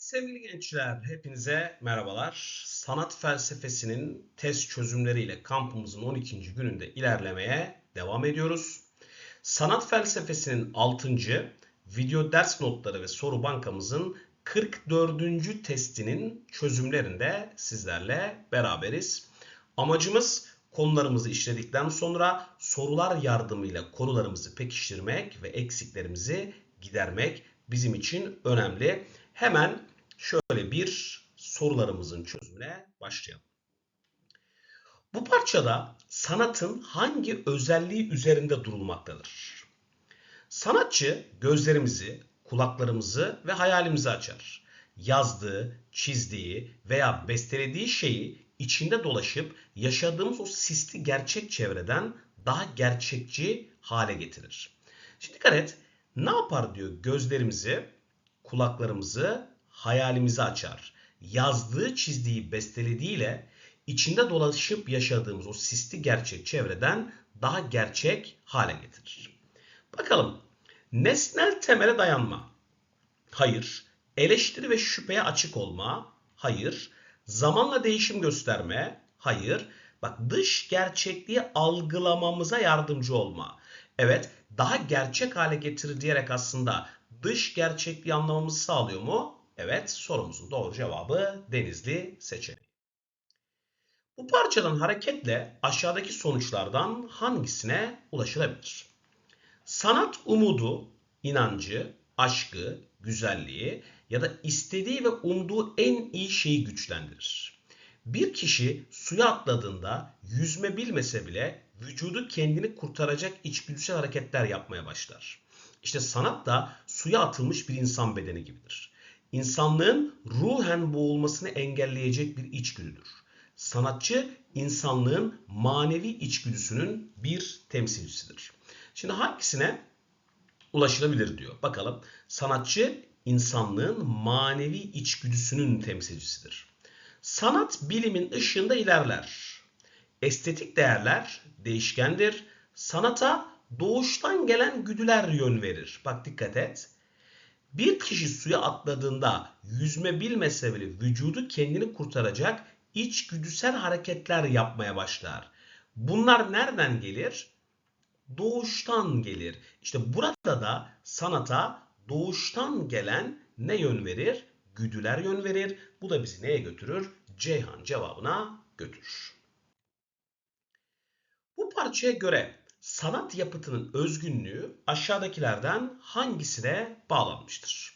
Sevgili gençler, hepinize merhabalar. Sanat felsefesinin test çözümleriyle kampımızın 12. gününde ilerlemeye devam ediyoruz. Sanat felsefesinin 6. video ders notları ve soru bankamızın 44. testinin çözümlerinde sizlerle beraberiz. Amacımız konularımızı işledikten sonra sorular yardımıyla konularımızı pekiştirmek ve eksiklerimizi gidermek bizim için önemli. Hemen şöyle bir sorularımızın çözümüne başlayalım. Bu parçada sanatın hangi özelliği üzerinde durulmaktadır? Sanatçı gözlerimizi, kulaklarımızı ve hayalimizi açar. Yazdığı, çizdiği veya bestelediği şeyi içinde dolaşıp yaşadığımız o sisli gerçek çevreden daha gerçekçi hale getirir. Şimdi dikkat et. Ne yapar diyor gözlerimizi, kulaklarımızı, hayalimizi açar. Yazdığı, çizdiği, bestelediğiyle içinde dolaşıp yaşadığımız o sisli gerçek çevreden daha gerçek hale getirir. Bakalım. Nesnel temele dayanma. Hayır. Eleştiri ve şüpheye açık olma. Hayır. Zamanla değişim gösterme. Hayır. Bak dış gerçekliği algılamamıza yardımcı olma. Evet, daha gerçek hale getirir diyerek aslında dış gerçekliği anlamamızı sağlıyor mu? Evet, sorumuzun doğru cevabı Denizli seçeneği. Bu parçadan hareketle aşağıdaki sonuçlardan hangisine ulaşılabilir? Sanat umudu, inancı, aşkı, güzelliği ya da istediği ve umduğu en iyi şeyi güçlendirir. Bir kişi suya atladığında yüzme bilmese bile vücudu kendini kurtaracak içgüdüsel hareketler yapmaya başlar. İşte sanat da suya atılmış bir insan bedeni gibidir. İnsanlığın ruhen boğulmasını engelleyecek bir içgüdüdür. Sanatçı insanlığın manevi içgüdüsünün bir temsilcisidir. Şimdi hangisine ulaşılabilir diyor. Bakalım sanatçı insanlığın manevi içgüdüsünün temsilcisidir. Sanat bilimin ışığında ilerler. Estetik değerler değişkendir. Sanata doğuştan gelen güdüler yön verir. Bak dikkat et. Bir kişi suya atladığında yüzme bilmese bile vücudu kendini kurtaracak içgüdüsel hareketler yapmaya başlar. Bunlar nereden gelir? Doğuştan gelir. İşte burada da sanata doğuştan gelen ne yön verir? Güdüler yön verir. Bu da bizi neye götürür? Ceyhan cevabına götürür. Bu parçaya göre sanat yapıtının özgünlüğü aşağıdakilerden hangisine bağlanmıştır?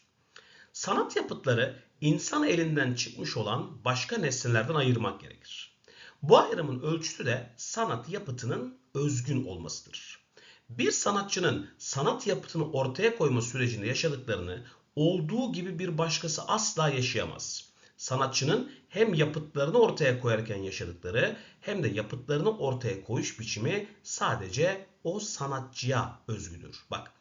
Sanat yapıtları insan elinden çıkmış olan başka nesnelerden ayırmak gerekir. Bu ayrımın ölçütü de sanat yapıtının özgün olmasıdır. Bir sanatçının sanat yapıtını ortaya koyma sürecinde yaşadıklarını olduğu gibi bir başkası asla yaşayamaz. Sanatçının hem yapıtlarını ortaya koyarken yaşadıkları hem de yapıtlarını ortaya koyuş biçimi sadece o sanatçıya özgüdür. Bak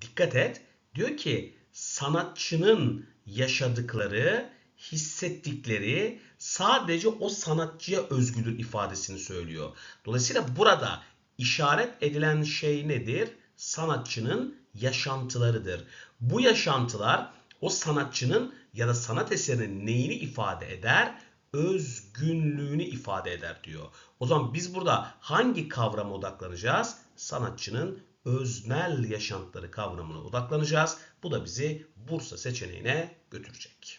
dikkat et diyor ki sanatçının yaşadıkları, hissettikleri sadece o sanatçıya özgüdür ifadesini söylüyor. Dolayısıyla burada işaret edilen şey nedir? Sanatçının yaşantılarıdır. Bu yaşantılar o sanatçının ya da sanat eserinin neyini ifade eder? Özgünlüğünü ifade eder diyor. O zaman biz burada hangi kavrama odaklanacağız? Sanatçının öznel yaşantıları kavramına odaklanacağız. Bu da bizi Bursa seçeneğine götürecek.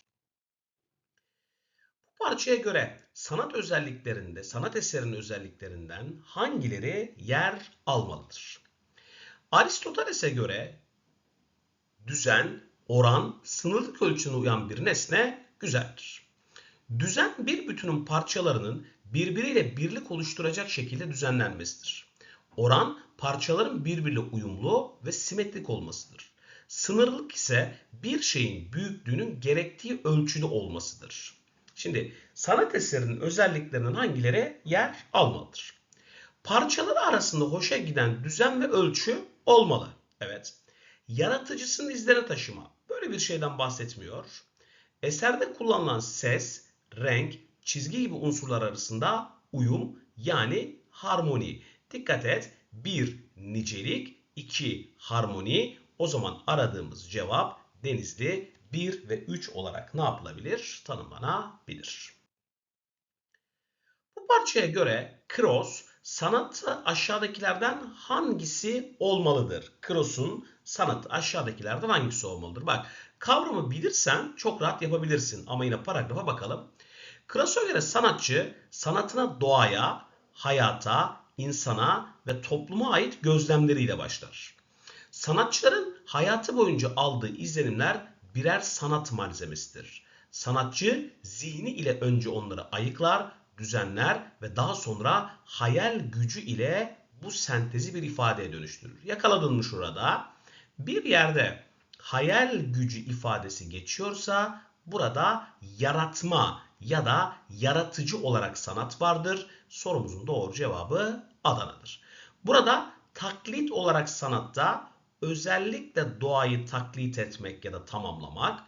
Bu parçaya göre sanat özelliklerinde, sanat eserinin özelliklerinden hangileri yer almalıdır? Aristoteles'e göre düzen, oran, sınırlık ölçüne uyan bir nesne güzeldir. Düzen bir bütünün parçalarının birbiriyle birlik oluşturacak şekilde düzenlenmesidir. Oran parçaların birbiriyle uyumlu ve simetrik olmasıdır. Sınırlık ise bir şeyin büyüklüğünün gerektiği ölçüde olmasıdır. Şimdi sanat eserinin özelliklerinin hangileri yer almalıdır? Parçaları arasında hoşa giden düzen ve ölçü olmalı. Evet. Yaratıcısının izlerine taşıma. Böyle bir şeyden bahsetmiyor. Eserde kullanılan ses, renk, çizgi gibi unsurlar arasında uyum yani harmoni. Dikkat et. 1 nicelik, 2 harmoni. O zaman aradığımız cevap Denizli 1 ve 3 olarak ne yapılabilir? Tanımlanabilir. Bu parçaya göre Kros sanatı aşağıdakilerden hangisi olmalıdır? Kros'un sanatı aşağıdakilerden hangisi olmalıdır? Bak kavramı bilirsen çok rahat yapabilirsin ama yine paragrafa bakalım. Kros'a göre sanatçı sanatına doğaya, hayata, insana ve topluma ait gözlemleriyle başlar. Sanatçıların hayatı boyunca aldığı izlenimler birer sanat malzemesidir. Sanatçı zihni ile önce onları ayıklar, düzenler ve daha sonra hayal gücü ile bu sentezi bir ifadeye dönüştürür. Yakaladın mı şurada? Bir yerde hayal gücü ifadesi geçiyorsa burada yaratma ya da yaratıcı olarak sanat vardır. Sorumuzun doğru cevabı Adana'dır. Burada taklit olarak sanatta özellikle doğayı taklit etmek ya da tamamlamak,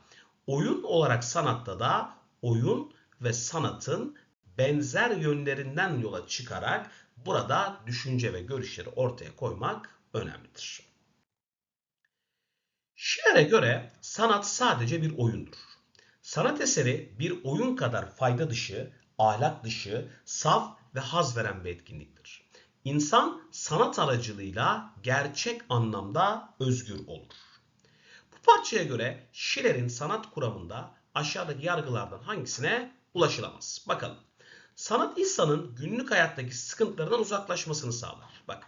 oyun olarak sanatta da oyun ve sanatın benzer yönlerinden yola çıkarak burada düşünce ve görüşleri ortaya koymak önemlidir. Schiller'e göre sanat sadece bir oyundur. Sanat eseri bir oyun kadar fayda dışı, ahlak dışı, saf ve haz veren bir etkinliktir. İnsan sanat aracılığıyla gerçek anlamda özgür olur. Bu parçaya göre Schiller'in sanat kuramında aşağıdaki yargılardan hangisine ulaşılamaz? Bakalım. Sanat insanın günlük hayattaki sıkıntılardan uzaklaşmasını sağlar. Bak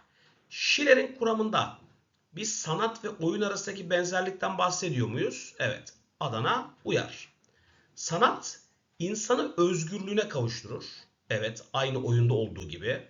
Schiller'in kuramında biz sanat ve oyun arasındaki benzerlikten bahsediyor muyuz? Evet. Adana uyar. Sanat insanı özgürlüğüne kavuşturur. Evet aynı oyunda olduğu gibi.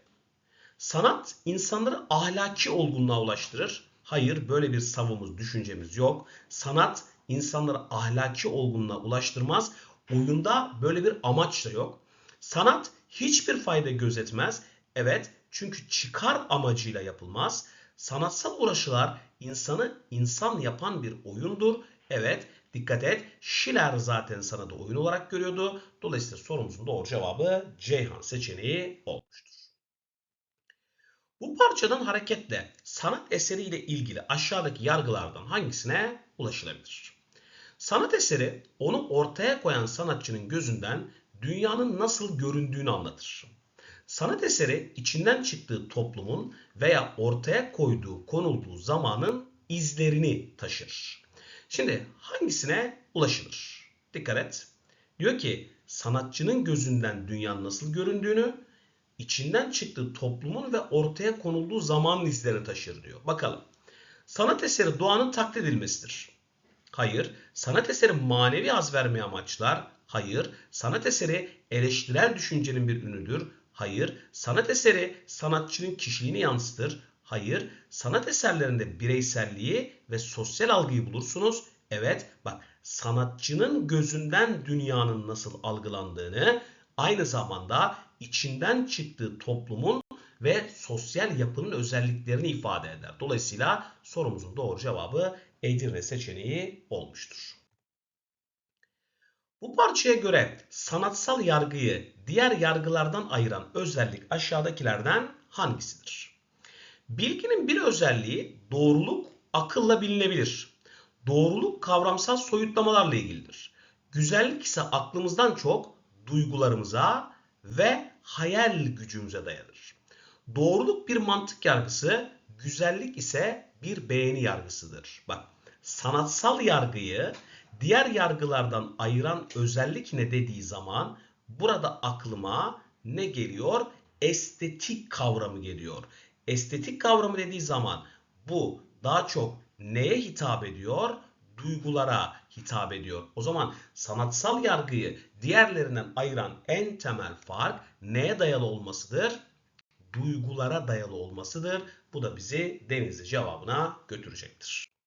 Sanat insanları ahlaki olgunluğa ulaştırır. Hayır böyle bir savımız, düşüncemiz yok. Sanat insanları ahlaki olgunluğa ulaştırmaz. Oyunda böyle bir amaç da yok. Sanat hiçbir fayda gözetmez. Evet çünkü çıkar amacıyla yapılmaz. Sanatsal uğraşılar insanı insan yapan bir oyundur. Evet dikkat et Schiller zaten sanatı oyun olarak görüyordu. Dolayısıyla sorumuzun doğru cevabı Ceyhan seçeneği olmuştur. Bu parçadan hareketle sanat eseriyle ilgili aşağıdaki yargılardan hangisine ulaşılabilir? Sanat eseri onu ortaya koyan sanatçının gözünden dünyanın nasıl göründüğünü anlatır. Sanat eseri içinden çıktığı toplumun veya ortaya koyduğu, konulduğu zamanın izlerini taşır. Şimdi hangisine ulaşılır? Dikkat et. Diyor ki sanatçının gözünden dünyanın nasıl göründüğünü, içinden çıktığı toplumun ve ortaya konulduğu zamanın izlerini taşır diyor. Bakalım. Sanat eseri doğanın taklit edilmesidir. Hayır. Sanat eseri manevi haz vermeye amaçlar. Hayır. Sanat eseri eleştirel düşüncenin bir ünüdür. Hayır. Sanat eseri sanatçının kişiliğini yansıtır. Hayır. Sanat eserlerinde bireyselliği ve sosyal algıyı bulursunuz. Evet bak sanatçının gözünden dünyanın nasıl algılandığını aynı zamanda içinden çıktığı toplumun ve sosyal yapının özelliklerini ifade eder. Dolayısıyla sorumuzun doğru cevabı Edirne seçeneği olmuştur. Bu parçaya göre sanatsal yargıyı diğer yargılardan ayıran özellik aşağıdakilerden hangisidir? Bilginin bir özelliği doğruluk akılla bilinebilir. Doğruluk kavramsal soyutlamalarla ilgilidir. Güzellik ise aklımızdan çok duygularımıza ve hayal gücümüze dayanır. Doğruluk bir mantık yargısı, güzellik ise bir beğeni yargısıdır. Bak sanatsal yargıyı diğer yargılardan ayıran özellik ne dediği zaman burada aklıma ne geliyor? Estetik kavramı geliyor. Estetik kavramı dediği zaman bu daha çok neye hitap ediyor? Duygulara hitap ediyor. O zaman sanatsal yargıyı diğerlerinden ayıran en temel fark neye dayalı olmasıdır? Duygulara dayalı olmasıdır. Bu da bizi Denizli cevabına götürecektir.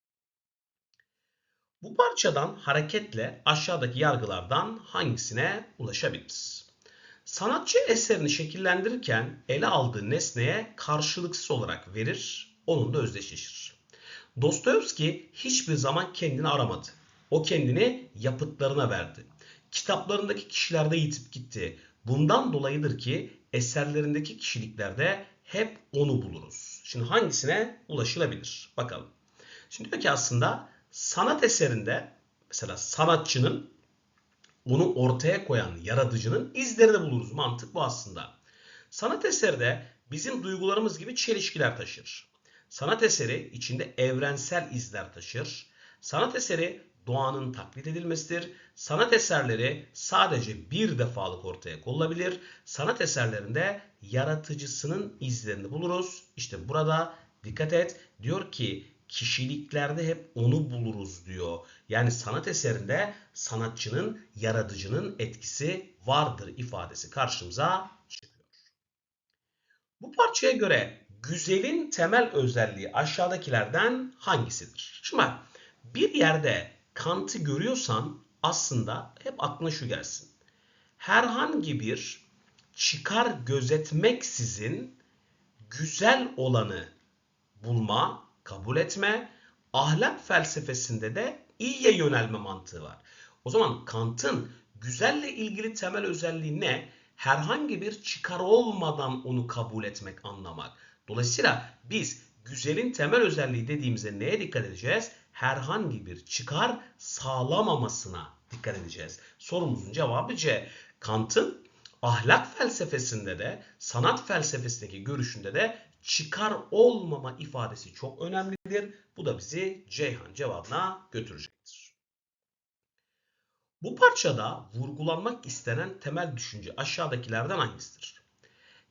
Bu parçadan hareketle aşağıdaki yargılardan hangisine ulaşabiliriz? Sanatçı eserini şekillendirirken ele aldığı nesneye karşılıksız olarak verir, onunla özdeşleşir. Dostoyevski hiçbir zaman kendini aramadı. O kendini yapıtlarına verdi. Kitaplarındaki kişilerde yitip gitti. Bundan dolayıdır ki eserlerindeki kişiliklerde hep onu buluruz. Şimdi hangisine ulaşılabilir? Bakalım. Şimdi diyor ki aslında sanat eserinde Mesela sanatçının onu ortaya koyan yaratıcının izlerini buluruz. Mantık bu aslında. Sanat eseri de bizim duygularımız gibi çelişkiler taşır. Sanat eseri içinde evrensel izler taşır. Sanat eseri doğanın taklit edilmesidir. Sanat eserleri sadece bir defalık ortaya konulabilir. Sanat eserlerinde yaratıcısının izlerini buluruz. İşte burada dikkat et diyor ki kişiliklerde hep onu buluruz diyor. Yani sanat eserinde sanatçının, yaratıcının etkisi vardır ifadesi karşımıza çıkıyor. Bu parçaya göre güzelin temel özelliği aşağıdakilerden hangisidir? Şimdi bir yerde Kant'ı görüyorsan aslında hep aklına şu gelsin. Herhangi bir çıkar gözetmeksizin güzel olanı bulma, kabul etme, ahlak felsefesinde de iyiye yönelme mantığı var. O zaman Kant'ın güzelle ilgili temel özelliği ne? Herhangi bir çıkar olmadan onu kabul etmek, anlamak. Dolayısıyla biz güzelin temel özelliği dediğimizde neye dikkat edeceğiz? Herhangi bir çıkar sağlamamasına dikkat edeceğiz. Sorumuzun cevabı C. Kant'ın ahlak felsefesinde de sanat felsefesindeki görüşünde de çıkar olmama ifadesi çok önemlidir. Bu da bizi Ceyhan cevabına götürecektir. Bu parçada vurgulanmak istenen temel düşünce aşağıdakilerden hangisidir?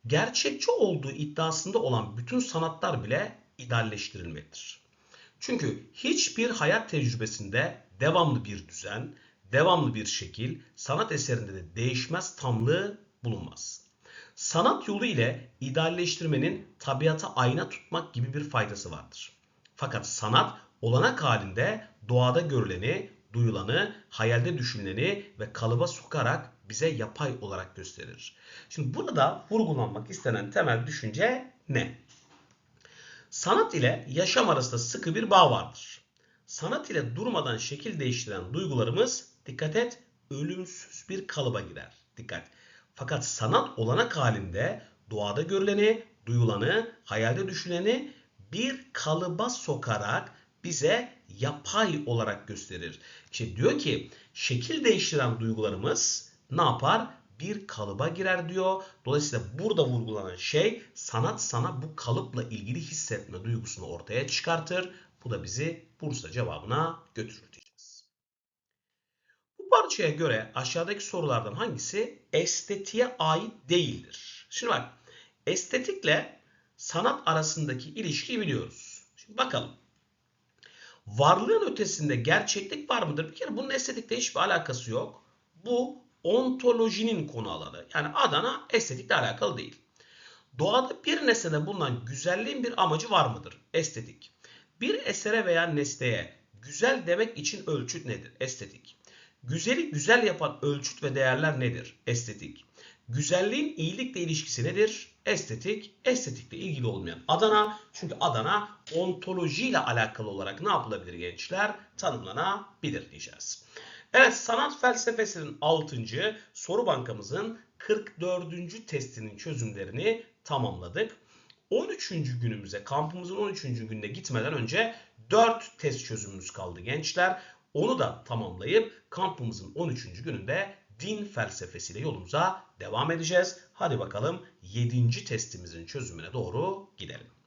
Gerçekçi olduğu iddiasında olan bütün sanatlar bile idealleştirilmektir. Çünkü hiçbir hayat tecrübesinde devamlı bir düzen, devamlı bir şekil, sanat eserinde de değişmez tamlığı bulunmaz. Sanat yolu ile idealleştirmenin tabiata ayna tutmak gibi bir faydası vardır. Fakat sanat olanak halinde doğada görüleni, duyulanı, hayalde düşünüleni ve kalıba sokarak bize yapay olarak gösterir. Şimdi burada vurgulanmak istenen temel düşünce ne? Sanat ile yaşam arasında sıkı bir bağ vardır. Sanat ile durmadan şekil değiştiren duygularımız dikkat et ölümsüz bir kalıba girer. Dikkat. Fakat sanat olanak halinde doğada görüleni, duyulanı, hayalde düşüneni bir kalıba sokarak bize yapay olarak gösterir. İşte diyor ki şekil değiştiren duygularımız ne yapar? Bir kalıba girer diyor. Dolayısıyla burada vurgulanan şey sanat sana bu kalıpla ilgili hissetme duygusunu ortaya çıkartır. Bu da bizi Bursa cevabına götürür diyeceğiz. Bu parçaya göre aşağıdaki sorulardan hangisi estetiğe ait değildir? Şimdi bak estetikle sanat arasındaki ilişkiyi biliyoruz. Şimdi bakalım. Varlığın ötesinde gerçeklik var mıdır? Bir kere bunun estetikle hiçbir alakası yok. Bu ontolojinin konu alanı. Yani Adana estetikle alakalı değil. Doğada bir nesnede bulunan güzelliğin bir amacı var mıdır? Estetik. Bir esere veya nesneye güzel demek için ölçüt nedir? Estetik. Güzeli güzel yapan ölçüt ve değerler nedir? Estetik. Güzelliğin iyilikle ilişkisi nedir? Estetik. Estetikle ilgili olmayan Adana. Çünkü Adana ontolojiyle alakalı olarak ne yapılabilir gençler? Tanımlanabilir diyeceğiz. Evet sanat felsefesinin 6. soru bankamızın 44. testinin çözümlerini tamamladık. 13. günümüze kampımızın 13. gününe gitmeden önce 4 test çözümümüz kaldı gençler. Onu da tamamlayıp kampımızın 13. gününde din felsefesiyle yolumuza devam edeceğiz. Hadi bakalım 7. testimizin çözümüne doğru gidelim.